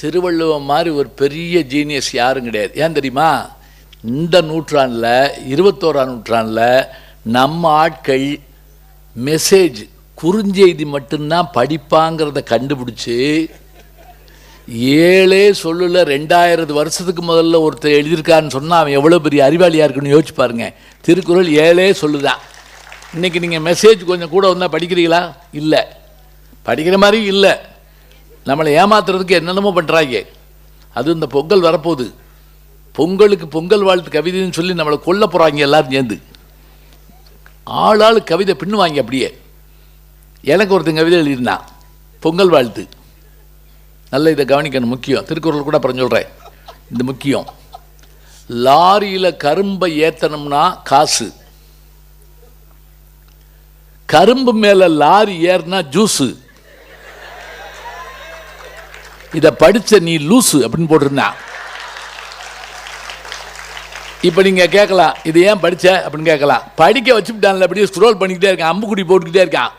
திருவள்ளுவர் மாதிரி ஒரு பெரிய ஜீனியஸ் யாரும் கிடையாது. ஏன் தெரியுமா? இந்த நூற்றாண்டில் இருபத்தோராம் நூற்றாண்டில் நம்ம ஆட்கள் மெசேஜ் குறுஞ்செய்தி மட்டும்தான் படிப்பாங்கிறத கண்டுபிடிச்சி ஏழே சொல்லுல ரெண்டாயிரது வருஷத்துக்கு முதல்ல ஒருத்தர் எழுதியிருக்கான்னு சொன்னால் அவன் எவ்வளோ பெரிய அறிவாளியாக இருக்குன்னு யோசிச்சு பாருங்க. திருக்குறள் ஏழே சொல்லுதான் இன்றைக்கி நீங்கள் மெசேஜ் கொஞ்சம் கூட வந்தால் படிக்கிறீங்களா? இல்லை. படிக்கிற மாதிரி இல்லை. நம்மளை ஏமாத்துறதுக்கு என்னென்னமோ பண்ணுறாங்க அது இந்த பொங்கல் வரப்போகுது. பொங்கலுக்கு பொங்கல் வாழ்த்து கவிதைன்னு சொல்லி நம்மளை கொல்ல போகிறாங்க எல்லோரும் சேர்ந்து. ஆளாள் கவிதை பின்னுவாங்க அப்படியே. எனக்கு ஒருத்தன் கவிதை எழுதியிருந்தான் பொங்கல் வாழ்த்து. நல்ல இதை கவனிக்கணும். முக்கியம். திருக்குறள் கூட அப்புறம் சொல்கிறேன் இந்த முக்கியம். லாரியில் கரும்பை ஏற்றணும்னா காசு. கரும்பு மேலே லாரி ஏறினா ஜூஸு. இதை படித்த நீ லூசு அப்படின்னு போட்டிருந்தான் இப்போ நீங்கள் கேட்கலாம் இது ஏன் படித்த அப்படின்னு கேட்கலாம். படிக்க வச்சுட்டான்ல அப்படியே ஸ்க்ரோல் பண்ணிக்கிட்டே இருக்கான் அம்புக்குடி போட்டுக்கிட்டே இருக்கான்.